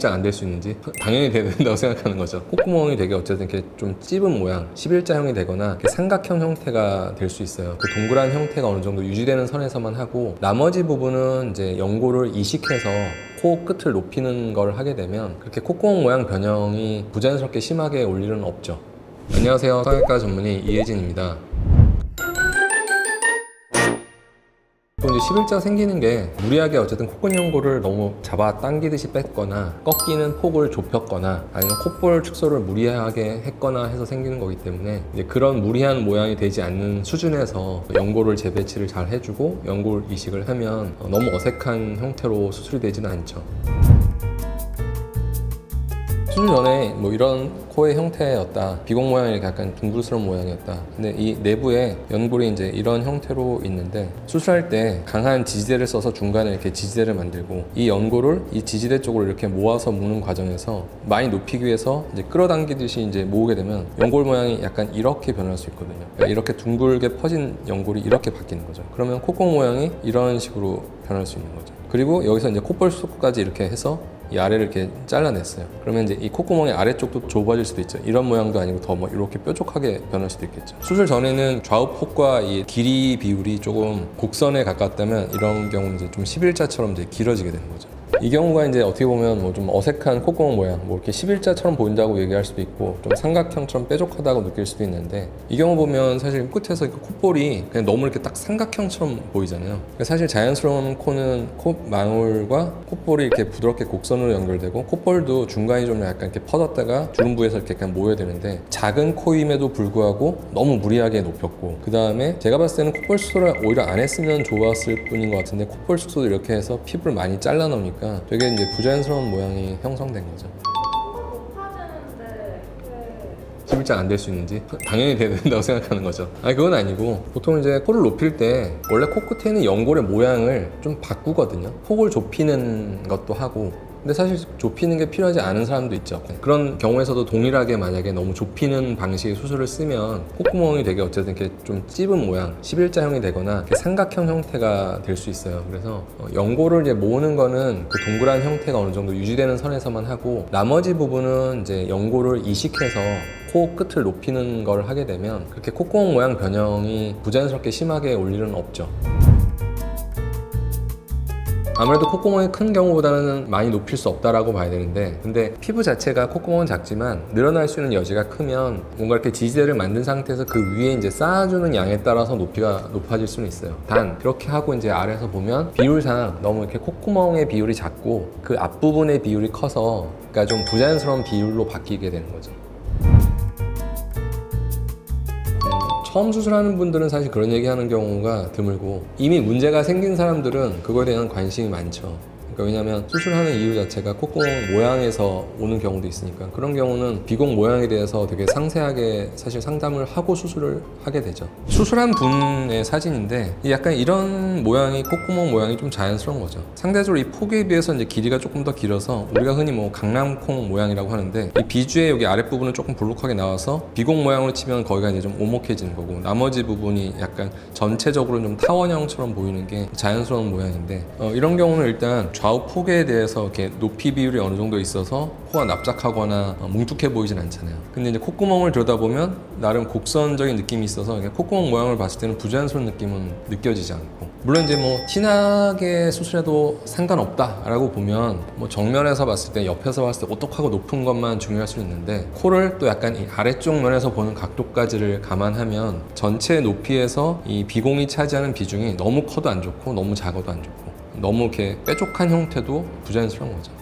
11자 안 될 수 있는지 당연히 돼야 된다고 생각하는 거죠. 콧구멍이 되게 어쨌든 이렇게 좀 찝은 모양, 11자형이 되거나 삼각형 형태가 될 수 있어요. 그 동그란 형태가 어느 정도 유지되는 선에서만 하고 나머지 부분은 이제 연고를 이식해서 코 끝을 높이는 걸 하게 되면 그렇게 콧구멍 모양 변형이 부자연스럽게 심하게 올 일은 없죠. 안녕하세요. 성형외과 전문의 이혜진입니다. 또 이제 11자 생기는 게 무리하게 어쨌든 콧근 연고를 너무 잡아 당기듯이 뺐거나 꺾이는 폭을 좁혔거나 아니면 콧볼 축소를 무리하게 했거나 해서 생기는 거기 때문에 이제 그런 무리한 모양이 되지 않는 수준에서 연고를 재배치를 잘 해주고 연골 이식을 하면 어, 너무 어색한 형태로 수술이 되지는 않죠. 수술 전에 뭐 이런 코의 형태였다. 비공 모양이 약간 둥글스러운 모양이었다. 근데 이 내부에 연골이 이제 이런 형태로 있는데 수술할 때 강한 지지대를 써서 중간에 이렇게 지지대를 만들고 이 연골을 이 지지대 쪽으로 이렇게 모아서 묶는 과정에서 많이 높이기 위해서 이제 끌어당기듯이 이제 모으게 되면 연골 모양이 약간 이렇게 변할 수 있거든요. 그러니까 이렇게 둥글게 퍼진 연골이 이렇게 바뀌는 거죠. 그러면 콧구멍 모양이 이런 식으로 변할 수 있는 거죠. 그리고 여기서 이제 콧볼 수까지 이렇게 해서 이 아래를 이렇게 잘라냈어요. 그러면 이제 이 콧구멍의 아래쪽도 좁아질 수도 있죠. 이런 모양도 아니고 더 뭐 이렇게 뾰족하게 변할 수도 있겠죠. 수술 전에는 좌우 폭과 이 길이 비율이 조금 곡선에 가깝다면 이런 경우는 이제 좀 11자처럼 이제 길어지게 되는 거죠. 이 경우가 이제 어떻게 보면 뭐 좀 어색한 콧구멍 모양, 뭐 이렇게 11자처럼 보인다고 얘기할 수도 있고 좀 삼각형처럼 뾰족하다고 느낄 수도 있는데 이 경우 보면 사실 끝에서 그 콧볼이 그냥 너무 이렇게 딱 삼각형처럼 보이잖아요. 그러니까 사실 자연스러운 코는 콧망울과 콧볼이 이렇게 부드럽게 곡선으로 연결되고 콧볼도 중간이 좀 약간 이렇게 퍼졌다가 주름부에서 이렇게 약간 모여야 되는데 작은 코임에도 불구하고 너무 무리하게 높였고 그 다음에 제가 봤을 때는 콧볼 수술을 오히려 안 했으면 좋았을 뿐인 것 같은데 콧볼 수술도 이렇게 해서 피부를 많이 잘라 놓으니까 되게 이제 부자연스러운 모양이 형성된 거죠. 11자 안될 수 있는지 당연히 돼야 된다고 생각하는 거죠. 아니 그건 아니고 보통 이제 코를 높일 때 원래 코 끝에 있는 연골의 모양을 좀 바꾸거든요. 폭을 좁히는 것도 하고 근데 사실 좁히는 게 필요하지 않은 사람도 있죠. 그런 경우에서도 동일하게 만약에 너무 좁히는 방식의 수술을 쓰면 콧구멍이 되게 어쨌든 이렇게 좀 찝은 모양, 11자형이 되거나 삼각형 형태가 될 수 있어요. 그래서 어, 연골을 이제 모으는 거는 그 동그란 형태가 어느 정도 유지되는 선에서만 하고 나머지 부분은 이제 연골을 이식해서 코 끝을 높이는 걸 하게 되면 그렇게 콧구멍 모양 변형이 부자연스럽게 심하게 올 일은 없죠. 아무래도 콧구멍이 큰 경우보다는 많이 높일 수 없다라고 봐야 되는데 근데 피부 자체가 콧구멍은 작지만 늘어날 수 있는 여지가 크면 뭔가 이렇게 지지대를 만든 상태에서 그 위에 이제 쌓아주는 양에 따라서 높이가 높아질 수는 있어요. 단 그렇게 하고 이제 아래에서 보면 비율상 너무 이렇게 콧구멍의 비율이 작고 그 앞부분의 비율이 커서 그러니까 좀 부자연스러운 비율로 바뀌게 되는 거죠 처음 수술하는 분들은 사실 그런 얘기 하는 경우가 드물고 이미 문제가 생긴 사람들은 그거에 대한 관심이 많죠. 그러니까 왜냐하면 수술하는 이유 자체가 콧구멍 모양에서 오는 경우도 있으니까 그런 경우는 비공 모양에 대해서 되게 상세하게 사실 상담을 하고 수술을 하게 되죠. 수술한 분의 사진인데 이 약간 이런 모양이 콧구멍 모양이 좀 자연스러운 거죠. 상대적으로 이 폭에 비해서 이제 길이가 조금 더 길어서 우리가 흔히 뭐 강낭콩 모양이라고 하는데 이 비주의 여기 아랫 부분은 조금 볼록하게 나와서 비공 모양으로 치면 거기가 이제 좀 오목해지는 거고 나머지 부분이 약간 전체적으로 좀 타원형처럼 보이는 게 자연스러운 모양인데 어, 이런 경우는 일단 좌우 폭에 대해서 이렇게 높이 비율이 어느 정도 있어서 코가 납작하거나 어, 뭉툭해 보이진 않잖아요. 근데 이제 콧구멍을 들여다보면 나름 곡선적인 느낌이 있어서 콧구멍 모양을 봤을 때는 부자연스러운 느낌은 느껴지지 않고 물론 이제 뭐 티나게 수술해도 상관없다라고 보면 뭐 정면에서 봤을 때 옆에서 봤을 때 오똑하고 높은 것만 중요할 수 있는데 코를 또 약간 이 아래쪽 면에서 보는 각도까지를 감안하면 전체 높이에서 이 비공이 차지하는 비중이 너무 커도 안 좋고 너무 작아도 안 좋고 너무 이렇게 뾰족한 형태도 부자연스러운 거죠.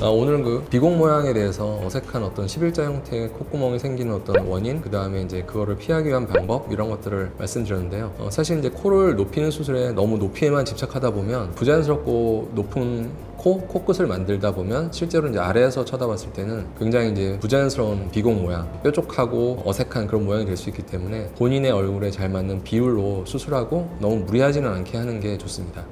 아, 오늘은 그 비공 모양에 대해서 어색한 어떤 11자 형태의 콧구멍이 생기는 어떤 원인, 그 다음에 이제 그거를 피하기 위한 방법 이런 것들을 말씀드렸는데요. 어, 사실 이제 코를 높이는 수술에 너무 높이에만 집착하다 보면 부자연스럽고 높은 코, 코끝을 만들다 보면 실제로 이제 아래에서 쳐다봤을 때는 굉장히 이제 부자연스러운 비공 모양, 뾰족하고 어색한 그런 모양이 될 수 있기 때문에 본인의 얼굴에 잘 맞는 비율로 수술하고 너무 무리하지는 않게 하는 게 좋습니다.